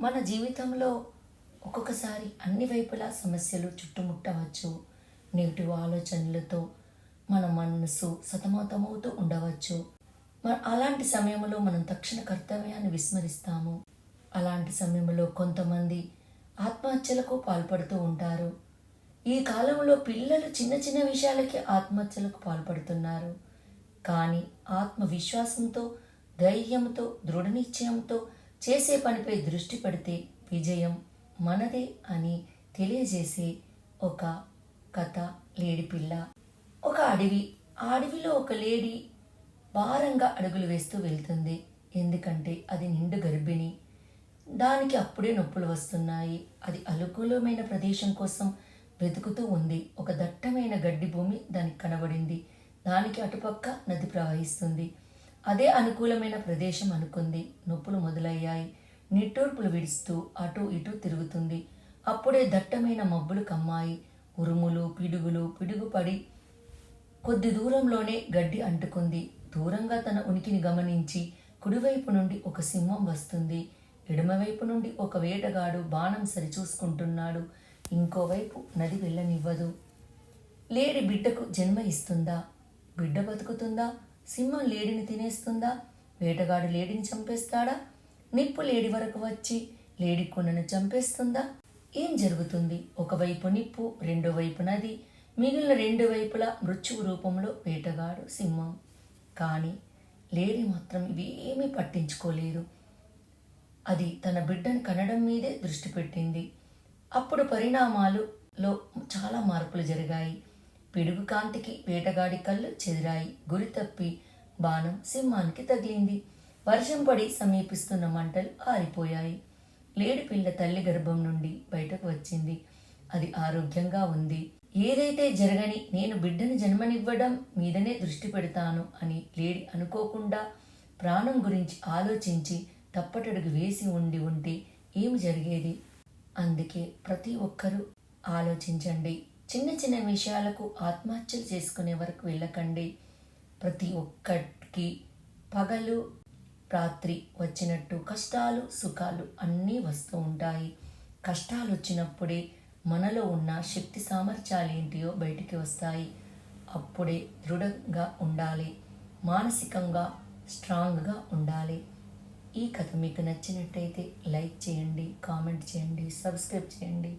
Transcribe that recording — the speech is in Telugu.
మన జీవితంలో ఒక్కొక్కసారి అన్ని వైపులా సమస్యలు చుట్టుముట్టవచ్చు. నెగిటివ్ ఆలోచనలతో మన మనసు సతమతమవుతూ ఉండవచ్చు. మన అలాంటి సమయంలో మనం తక్షణ కర్తవ్యాన్ని విస్మరిస్తాము. అలాంటి సమయంలో కొంతమంది ఆత్మహత్యలకు పాల్పడుతూ ఉంటారు. ఈ కాలంలో పిల్లలు చిన్న చిన్న విషయాలకి ఆత్మహత్యలకు పాల్పడుతున్నారు. కానీ ఆత్మవిశ్వాసంతో ధైర్యంతో దృఢ నిశ్చయంతో చేసే పనిపై దృష్టి పెడితే విజయం మనదే అని తెలియజేసే ఒక కథ లేడి పిల్ల. ఒక అడవి ఆ అడవిలో ఒక లేడీ భారంగా అడుగులు వేస్తూ వెళ్తుంది. ఎందుకంటే అది నిండు గర్భిణి. దానికి అప్పుడే నొప్పులు వస్తున్నాయి. అది అనుకూలమైన ప్రదేశం కోసం వెతుకుతూ ఉంది. ఒక దట్టమైన గడ్డి భూమి దానికి కనబడింది. దానికి అటుపక్క నది ప్రవహిస్తుంది. అదే అనుకూలమైన ప్రదేశం అనుకుంది. నొప్పులు మొదలయ్యాయి. నిట్టూర్పులు విడుస్తూ అటు ఇటు తిరుగుతుంది. అప్పుడే దట్టమైన మబ్బులు కమ్మాయి. ఉరుములు పిడుగులు పిడుగుపడి కొద్ది దూరంలోనే గడ్డి అంటుకుంది. దూరంగా తన ఉనికిని గమనించి కుడివైపు నుండి ఒక సింహం వస్తుంది. ఎడమవైపు నుండి ఒక వేటగాడు బాణం సరిచూసుకుంటున్నాడు. ఇంకోవైపు నది వెళ్ళనివ్వదు. లేడి బిడ్డకు జన్మ ఇస్తుందా? బిడ్డ బతుకుతుందా? సింహం లేడిని తినేస్తుందా? వేటగాడు లేడిని చంపేస్తాడా? నిప్పు లేడి వరకు వచ్చి లేడి కొండను చంపేస్తుందా? ఏం జరుగుతుంది? ఒకవైపు నిప్పు రెండో వైపు నది మిగిలిన రెండు వైపులా మృత్యువు రూపంలో వేటగాడు సింహం. కానీ లేడి మాత్రం ఇవేమీ పట్టించుకోలేదు. అది తన బిడ్డను కనడం మీదే దృష్టి పెట్టింది. అప్పుడు పరిణామాలులో చాలా మార్పులు జరిగాయి. పిడుగు కాంతికి వేటగాడి కళ్ళు చెదిరాయి. గురి తప్పి బాణం సింహానికి తగిలింది. వర్షం పడి సమీపిస్తున్న మంటలు ఆరిపోయాయి. లేడి పిల్ల తల్లి గర్భం నుండి బయటకు వచ్చింది. అది ఆరోగ్యంగా ఉంది. ఏదైతే జరగని నేను బిడ్డను జన్మనివ్వడం మీదనే దృష్టి పెడతాను అని లేడి అనుకోకుండా ప్రాణం గురించి ఆలోచించి తప్పటడుగు వేసి ఉండి ఉంటే ఏమి జరిగేది? అందుకే ప్రతి ఒక్కరూ ఆలోచించండి. చిన్న చిన్న విషయాలకు ఆత్మహత్యలు చేసుకునే వరకు వెళ్ళకండి. ప్రతి ఒక్కటికి పగలు రాత్రి వచ్చినట్టు కష్టాలు సుఖాలు అన్నీ వస్తూ ఉంటాయి. కష్టాలు వచ్చినప్పుడే మనలో ఉన్న శక్తి సామర్థ్యాలు ఏంటియో బయటికి వస్తాయి. అప్పుడే దృఢంగా ఉండాలి. మానసికంగా స్ట్రాంగ్గా ఉండాలి. ఈ కథ మీకు నచ్చినట్టయితే లైక్ చేయండి కామెంట్ చేయండి సబ్స్క్రైబ్ చేయండి.